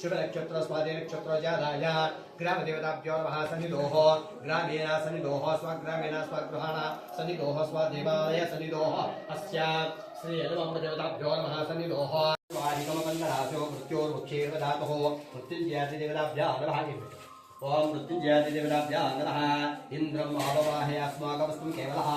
शुभ नक्षत्र ग्रामदेवताभ्यो नमः सनिदोः ग्रामेण सनिदोः स्वग्रामेण अस्य श्रीयजमाम्बदेवताभ्यो नमः सनिदोः स्वाधिकमपन्नराशो मृत्योर्मुख्येर्वधातुः मृत्युञ्जयादिदेवताभ्यः नमः। इन्द्रं अस्माकमस्तु केवलः।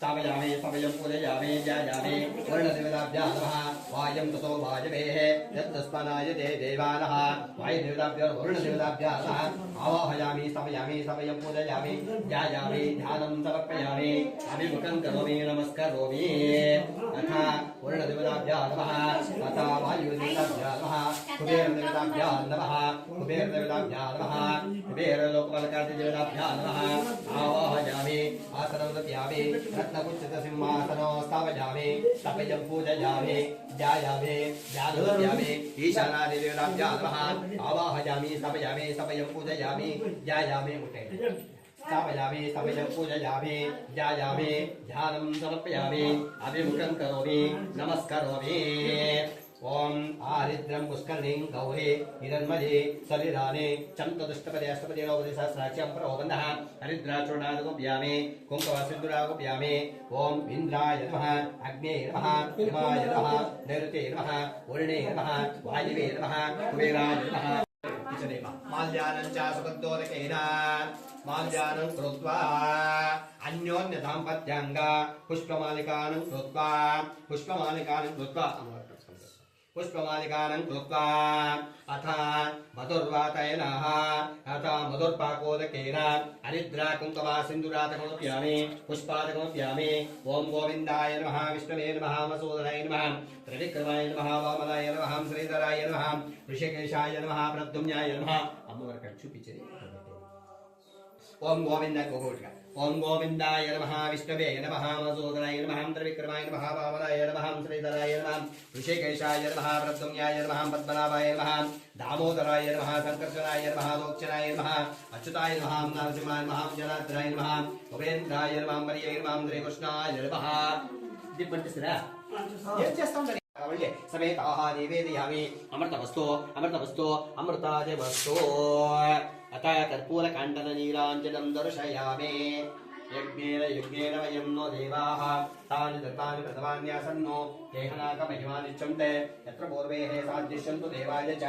स्थापयामि स्थपयं पूजयामि ध्यायामि वर्णदेवताभ्यः नमः। वायं ततो वायवेः यत्तस्मनाय ते देवानः। वायुदेवताभ्यो वर्णदेवताभ्यः नमः। आवाहयामि स्थपयामि स्थपयं पूजयामि। ध्यायामि ध्यानं समर्पयामि। अभिमुखं करोमि, नमस्करोमि। तथा वर्णदेवताभ्यः नमः। तथा वायुदेवताभ्यः नमः। कुबेरदेवताभ्यः नमः। कुबेरदेवताभ्यः नमः। आवाहयामि, आसनं दत्यामि। रत्नकुच्चितसिंहासनो स्थापयामि स्थपयं पूजयामि ध्यायामि ध्यानदत्यामि ईशानादिदेवताभ्यः नमः आवाहयामि स्थपयामि ध्यायामि उठे ध्यानं अभिमुखं करोमि ॐ आरिद्रं पुष्करणीं गौरी हिरण्मये सलिलाने चन्तदुष्टपदे अष्टपदे नवपदे सहस्राख्यं प्रबन्धः हरिद्राचूर्णादगोप्यामि कुङ्कवसिन्दुरागोप्यामि ॐ इन्द्राय नमः अग्ने नमः हिमाय नमः नैऋते नमः वरुणे नमः वायवे नमः कुबेराय नमः माल्यानं च सुगन्धोदकेन पुष्पमालिकानं कृत्वा अथ मधुर्वातयनः अथ मधुर्पाकोदकेन हरिद्रा कुङ्कवा सिन्दुरातकमप्यामि पुष्पादकमप्यामि ॐ गोविन्दाय नमः विष्णवे नमः मसूदनाय नमः त्रिविक्रमाय नमः वामनाय नमः श्रीधराय नमः ऋषिकेशाय नमः प्रद्युम्नाय नमः అమ్మవారికి చూపించేది ఓం గోవింద గోగోటిగా ఓం గోవిందాయ నమః విష్ణవే నమః మధుసూదనాయ నమః త్రివిక్రమాయ నమః వామనాయ నమః శ్రీధరాయ నమః ఋషికేశాయ నమః ప్రద్యుమ్నాయ నమః పద్మనాభాయ నమః దామోదరాయ నమః సంకర్షణాయ నమః మోక్షణాయ నమః అచ్యుతాయ నమః నరసింహాయ నమః జనార్దనాయ నమః ఉపేంద్రాయ నమః మరియాయ నమః శ్రీకృష్ణాయ నమః. ఇది పంటిస్తారా ఏం చేస్తాం ఉంటారు మళ్ళీ సమేతాహ నివేదయామి అమృతవస్తు అమృతవస్తు అమృతాది వస్తు అత కర్పూరకాండన నీలాంజనం దర్శయామి యజ్ఞేన యజ్ఞేన వయం నో దేవాः తాని దత్తాని ప్రథమాన్యాసన్నో దేహనాక మహిమానిచ్చంతే యత్ర పూర్వే సాధ్యశ్యంతు దేవాయ చ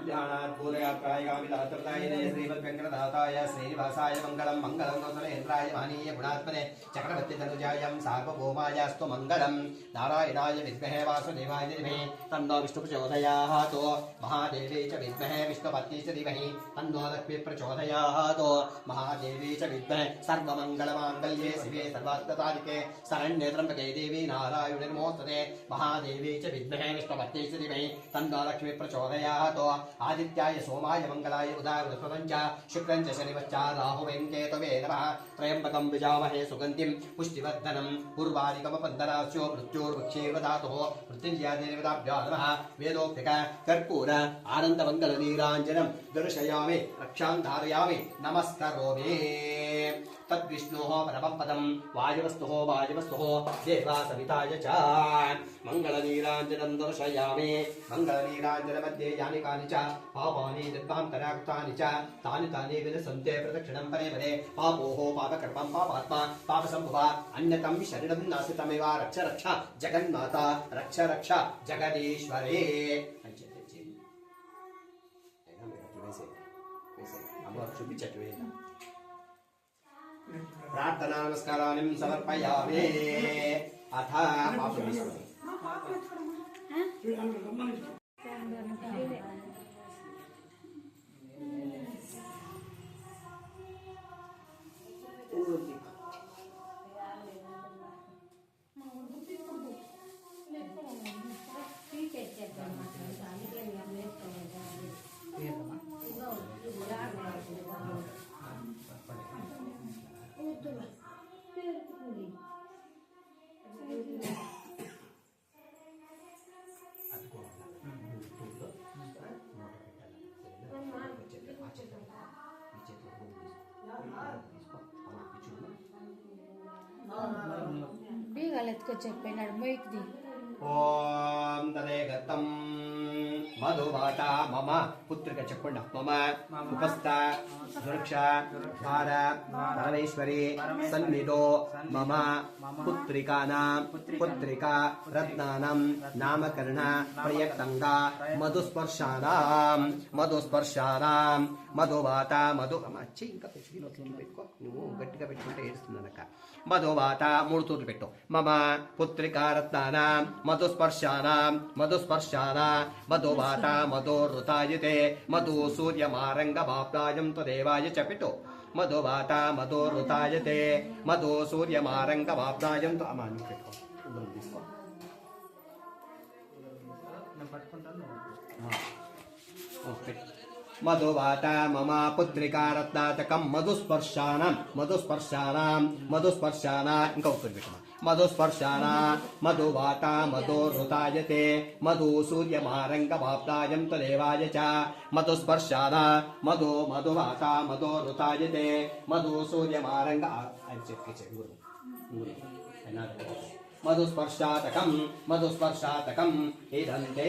కళ్యాణాత్ పూరయాత్రాయ కామితాత్రదాయనే శ్రీమద్ వెంకటదాతాయ శ్రీనివాసాయ మంగళం మంగళం నోతలేంద్రాయ మహనీయ గుణాత్మనే చక్రవర్తి తనుజాయం సార్వభౌమాయాస్తు మంగళం నారాయణాయ విద్మహే వాసుదేవాయ ధీమహి తన్నో విష్ణు ప్రచోదయాతో మహాదేవే చ విద్మహే విష్ణుపత్ని చ ధీమహి తన్నో లక్ష్మి ప్రచోదయాతో మహాదేవే చ విద్మహే సర్వమంగళమాంగళ్యే శివే సర్వార్థతారికే శరణ్యే త్రంబకే దేవి నారాయణ నమోస్తతే మహాదేవే ఆదిత్యాయ సోమాయ మంగళాయ ఉదాయ బృహస్పతం శుక్రం చ శనివచ్చ రాహువేంకేతవే నమ త్రయంబకం విజామహే సుగంధిం పుష్టివర్ధనం పూర్వాదికమపन्दనాస్యో మృత్యోర్వృక్షేర్వధాతుः మృత్యుంజయాదేవతాభ్యో నమ వేదోక్తిక కర్పూర ఆనందమంగళనీరాంజనం దర్శయామి రక్షాం ధారయామి నమస్కరోమి తద్విష్ణోः परमं पदं वायुवस्तुः वायुवस्तुः देवा सविताय च मङ्गलनीराञ्जनं दर्शयामि मङ्गलनीराञ्जनमध्ये यानि कानि च पापानि निर्भान्तराकृतानि च तानि तानि विनसन्ते प्रदक्षिणं परे परे पापोः पापकर्मं पापात्मा पापसम्भवा अन्यतं शरणं नास्ति तमेव रक्ष रक्ष जगन्माता रक्ष रक्ष जगदीश्वरे అని ప్రార్థనా నమస్కారాన్ని సమర్పయామి. అథ పాపం చెప్పినాడు మొయ్యికి ఓం తదేగతం మధువాట మమ. పుత్రిక చెప్పండి. మమ ఉపస్థ సురక్ష భార పరమేశ్వరి సన్నిధో మమ పుత్రికానాం పుత్రిక రత్నానం నామకరణ ప్రయత్నంగా మధుస్పర్శానాం మధుస్పర్శానాం మధువాత మధు చెయ్యి ఇంకా పెట్టుకో. నువ్వు గట్టిగా పెట్టుకుంటే ఏడుస్తున్నానక్క మధువాత మూడు తూర్లు పెట్టు. మమ పుత్రికా రత్నానాం మధుస్పర్శానాం మధుస్పర్శాన మధువాత మధోరుతాయతే మధు సూర్యమారంగ బాప్తాయం తదేవాయ చ పెట్టు మధువాత మధోరుతాయతే మధు సూర్యమారంగ బాప్తాయం తో అమ్మా నువ్వు పెట్టుకో. తీసుకో. మధువాత మమ పుత్రికా రత్నాటకం మధుస్పర్శానం మధుస్పర్శానాం మధుస్పర్శాన ఇంకా ఉత్తరం పెట్టమా మధుస్పర్శాన మధువాత మధోరుతాయతే మధు సూర్యమారంగవాప్తాయం తదేవాయ చ మధుస్పర్శాన మధు మధువాత మధోరుతాయతే మధు సూర్యమారంగ మధుస్పర్శాతకం మధుస్పర్శాతకం ఇదంతే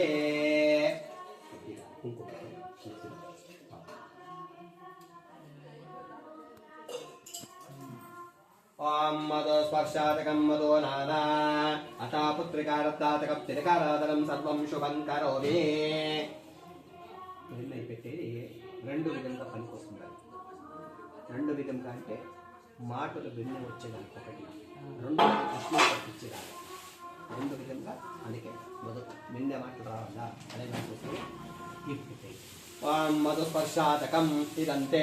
కుంకుమ ఓం మధు స్పర్శాతకం మధో నానా అథా పుత్రికారత్తాతకం తిరకారాధనం సర్వం శుభం కరోమి పెళ్ళి పెట్టేది రెండు విధంగా పనికొస్తుంది రెండు విధంగా అంటే మాటలు విన్న వచ్చేదానికి ఒకటి. రెండు కృష్ణ పట్టించేదాన్ని రెండు విధంగా అందుకే మొదటి నిన్న మాటలు రావాలా? అనే దానికోసం గిఫ్ట్ పెట్టేది. మధుస్పర్శాతకం ఇదంతే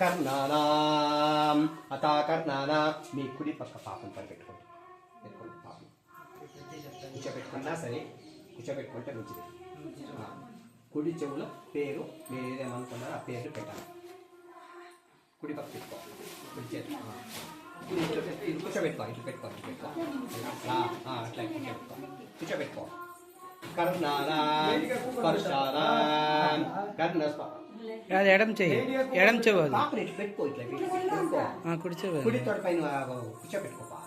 కర్ణానాం అత కర్ణానా మీ కుడి పక్క పాపం పని పెట్టుకోండి పెట్టుకోండి పాపం కూర్చోబెట్టుకున్నా సరే కూర్చోబెట్టుకుంటే మంచిది కుడి చెవులో పేరు మీరు ఏదేమనుకున్నారో ఆ పేరు పెట్టాలి కుడి పక్క పెట్టుకో కుడి చేతి ఆ. కూర్చోబెట్టుకో ఇట్లా పెట్టుకో ఇట్లా పెట్టుకో అట్లా అట్లా కూర్చోబెట్టుకో కూర్చోబెట్టుకో కర్ణానా స్పర్శానా కర్ణ స్ప- అది ఎడం చెయ్యి ఎడం చెవు అది. ఇట్లా పెట్టుకో ఇట్లా పెట్టుకో. ఆ, కుడి చెవు కుడి తోట పైన కూర్చోబెట్టుకోపా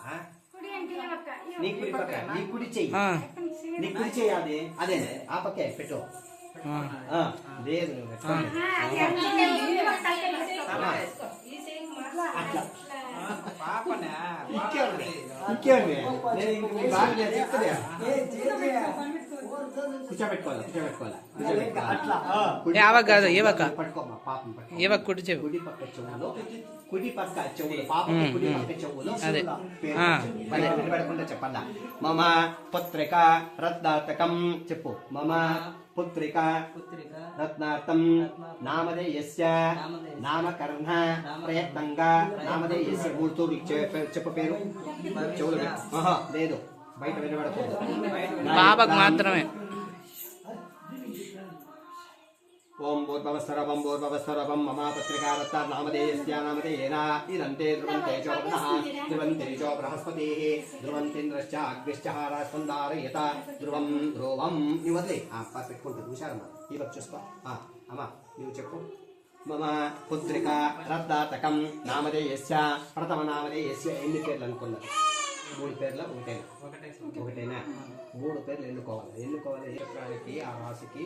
నీ కుడి పక్క నీ కుడి చెయ్యి. ఆ, నీ కుడి చెయ్యి అదే అదే ఆ పక్కే పెట్టు. లేదు. అట్లా? నేను బాగా. కూర్చోబెట్టుకోవాలి కూర్చోబెట్టుకోవాలి? కాదు, పాపం కుడి చెవు. కుడి పక్క చెవులో కుడి పక్క చెవులు పాపం ఉమ్, కుడి ఉమ్. పక్క చెవులో అదే. పేరు ఆ. చెప్పు. చెప్పండా మమ పుత్రిక రత్నాటకం చెప్పు. మమ పుత్రిక పుత్రిక రత్నార్థం నామధేయస్య నామకరణ ప్రయత్నంగా. నామధేయస్య మూడు తూర్లు చె- చెప్పు పేరు. చెవులు లేదు. బాబాకు మాత్రమే. ఓం భూర్భవస్వరవం భూర్భవస్వరవం మమ పత్రికా రత్న నామధేయస్య నామధేయేన ఇదంతే ధ్రువంతే చోపనః ధ్రువంతే చో బృహస్పతిः ధ్రువంతేంద్రశ్చ అగ్నిశ్చ హారాస్పందారయత. ధ్రువం ధ్రువం నువ్వు వదిలే పెట్టుకుంటుంది హుషారమ్మా ఈ పక్క చూసుకో. ఆ, అమ్మా నువ్వు చెప్పు. మమ పుత్రిక రత్నాటకం నామధేయస్య ప్రథమ నామధేయస్య ఎన్ని పేర్లు అనుకున్నారు? మూడు పేర్ల ఒకటేనా ఒకటే. ఒకటేనా? మూడు పేర్లు ఎన్నుకోవాలి. ఎన్నుకోవాలి ఏ చక్రానికి ఆ రాశికి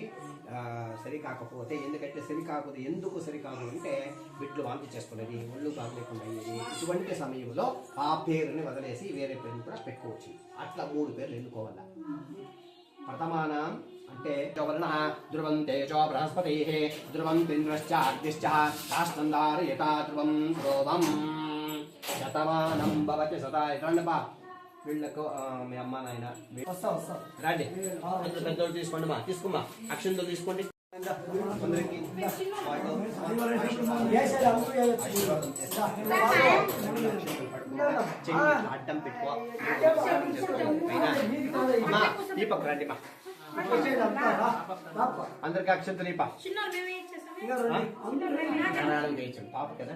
సరి కాకపోతే ఎందుకంటే సరి కాకపోతే ఎందుకు సరి కాదు అంటే బిడ్లు వాంతి చేసుకునేది ఒళ్ళు కాకుండా అయ్యేది. ఇటువంటి సమయంలో ఆ పేరుని వదిలేసి వేరే పేరుని కూడా పెట్టుకోవచ్చు. అట్లా మూడు పేర్లు ఎన్నుకోవాలి. ప్రథమానం అంటే వర్ణ ధ్రువం తేజో బృహస్పతి ధ్రువం కాష్టందారయతా ధ్రువం ధ్రువం శతమానం భవతి సదా ఇట్లా బా వీళ్ళకు మీ అమ్మ నాయన. వీ- వస్తా వస్తా. రండి. పెద్ద పెద్దోళ్ళు తీసుకోండి మా. తీసుకోమా అక్షంతలు తీసుకోండి. అందరికి. అడ్డం పెట్టుకో. పక్క రండి. మా అందరికి ప్రణాళం చేయించండి పాప కదా?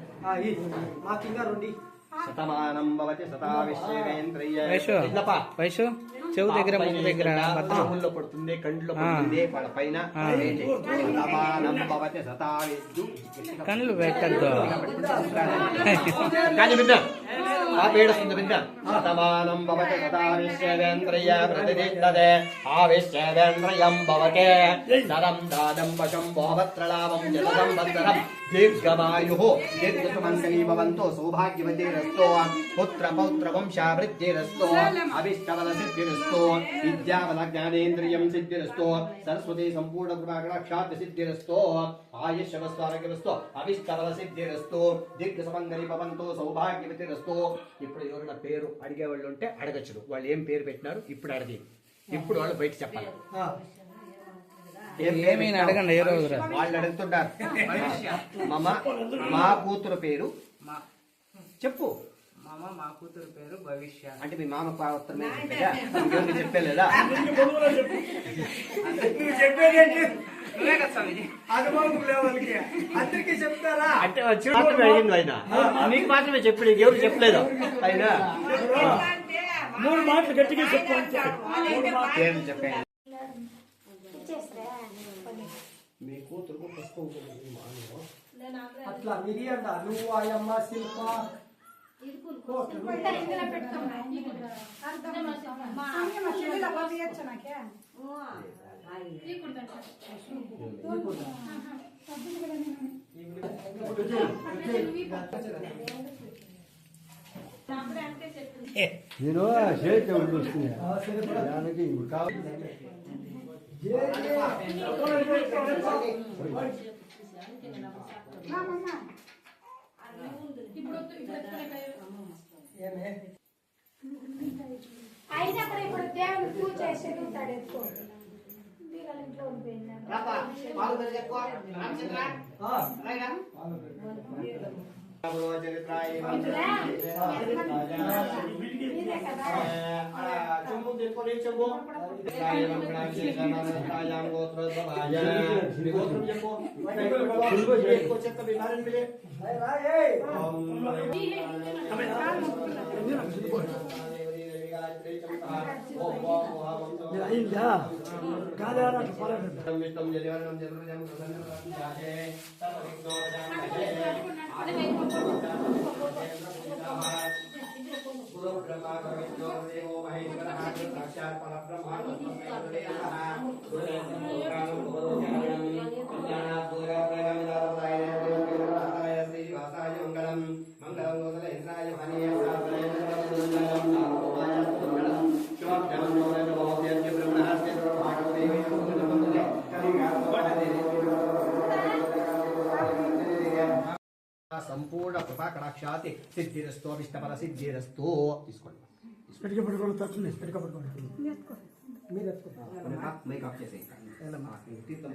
మాకు ఇంకా రెండు. శతమానం భవతి శతా విశ్వేంద్రియ వైశు ఇట్లపా వైశు ఆ చెవు దగ్గర, ముక్కు దగ్గర. పాముల్లో పడుతుంది కండ్లో. పడుతుంది వాళ్ళ పైన భవతి. కళ్ళు పెట్టద్దు కానీ బిడ్డ సమానం భవతి సతావిశ్వేంద్రియ ప్రతిదిష్టదే ఆవిశ్వేంద్రియం భవతే. సరం దాదం వశం భోవత్రలాభం జల సంవత్సరం దీర్ఘమాయు. దీర్ఘసుమంగళీ భవంతో సౌభాగ్యవతిరస్తో. పుత్ర పౌత్ర వంశావృద్ధిరస్తో అభిష్టవల సిద్ధిరస్తో విద్యావల జ్ఞానేంద్రియం సిద్ధిరస్తో. సరస్వతి సంపూర్ణ కృపాకటాక్షాత్ సిద్ధిరస్తో. ఆయుష్యవస్తో ఆరోగ్యవస్తో అభిష్టవల సిద్ధిరస్తో దీర్ఘ సుమంగళీ భవంతో సౌభాగ్యవతిరస్తో. ఇప్పుడు ఎవరైనా పేరు అడిగేవాళ్ళు ఉంటే అడగచ్చుడు వాళ్ళు ఏం పేరు పెట్టినారు ఇప్పుడు అడిగి ఇప్పుడు వాళ్ళు బయట చెప్పాలి. ఏం పేరు ఏమీ అడగండి ఏ రోజు వాళ్ళు అడుగుతుంటారు. మామ మా కూతురు పేరు? చెప్పు. మామ మా కూతురు పేరు భవిష్య. అంటే మీ మామ ఉత్తరం చెప్పేదా చెప్పలేదా? అనుభవం లేవాళ్ళకి అందరికీ చెప్తారా? అంటే వచ్చి మాత్రమే అడిగింది ఆయన. మీకు మాత్రమే చెప్పి ఎవరు చెప్పలేదు? ఆయన మూడు మాటలు గట్టిగా చెప్పు అంతే. మూడు మాటలు. ఏం చెప్పాను మీ కూతురుకు పుష్పం ఉంటుంది మానవ. అట్లా మిరియండ నువ్వు ఆయమ్మ శిల్ప నేను చేతి వస్తుంది దానికి ఇంకా అయినా కూడా ఇప్పుడు దేవుని పూజ చేసి ఉంటాడు ఎక్కువ చెంబు తెచ్చుకొని చెంబు గోత్రం చెప్పు ఎక్కువ చెత్త బిహారం మిలే అయిందా కాదా అట్లా పర్వాలేదు. కృపా కటాక్షాతి సిద్ధిరస్తో అభిష్టఫల సిద్ధిరస్తో. తీసుకోండి. స్పెట్గా పట్టుకోండి తట్టుని స్పెట్గా పట్టుకోండి మీరు ఎత్తుకోండి మేక్ ఆఫ్ చేసే తీర్థం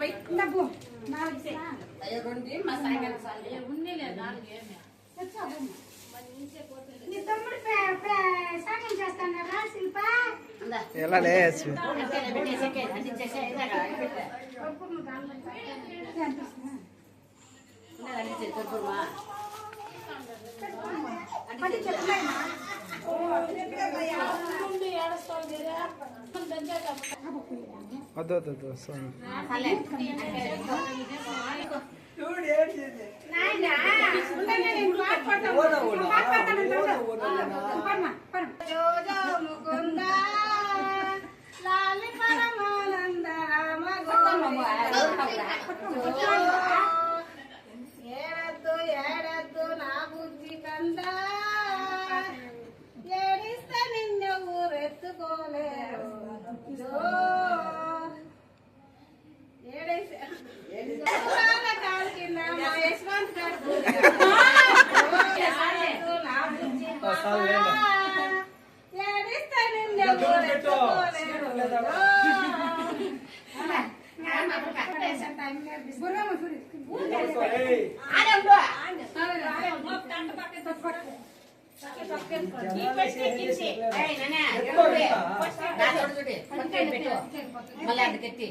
బయట డబ్బు నాలుగు సా- నీ తమ్ముడు పే- పే- సాంగం చేస్తాడా శిల్ప? ఎలా లేదు ಅದು ಅದು ಅದು ಸ್ವಾಮಿ ಮುಕುಂದ ಲಾಲಿ ಪರಮಾನಂದ ರಾಮ ಗೋವಿಂದ ఏడద్దు నా బుద్ధి కందా ఏడిస్తే నిన్ను ఊరెత్తుకోలేరు జో. ఏడేసి యశ్వంత కాలు కింద మా యశ్వంత్ గారు ఏడద్దు నా బుద్ధి కంద, ఏడిస్తే నిన్ను ఊరెత్తుకోలేరు జో. బుర్రమ్మ సూరి.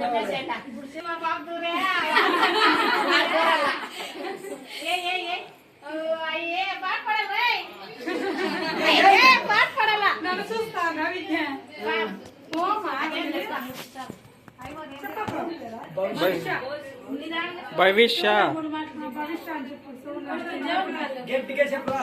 పె- పట్టు. తీసుకో నన్ను చూస్తాను విద్య ఓ మా భవిష్య భవిష్య అని చెప్పు గట్టిగా చెప్పరా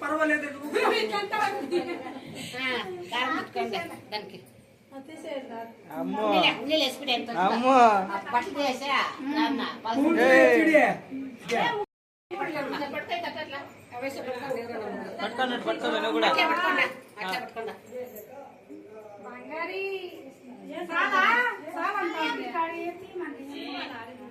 పర్వాలేదు అమ్మో అమ్మో ఏయ్. పట్టుకోండి పట్టుకోండి నువ్వు కూడా బంగారి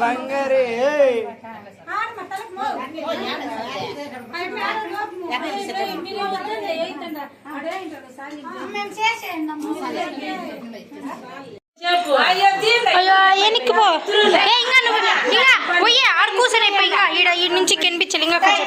బంగారి ఏయ్. మేము చేసేయండి అయ్యో ఎనికి పో? ఏ ఇంకా నువ్వు ఇంకా పోయి ఆడ కూర్చొని అయిపోయి ఇంకా ఈడ ఈ నుంచి కనిపించాలి ఇంకా కొంచెం.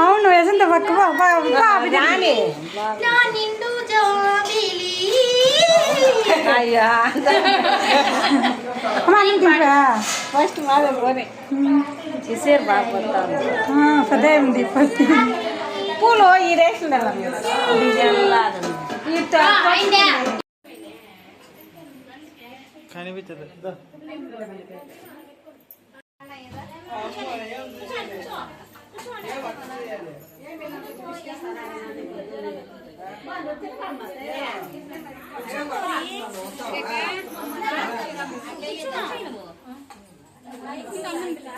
అవును వసంత పక్క నా నిండు జాబిలి. ఫస్ట్ మాదే పోనీ. ఇసేరు బాగా పెద్ద ఉంది పూలు ఈ రేషన్ కనిపించదు దా.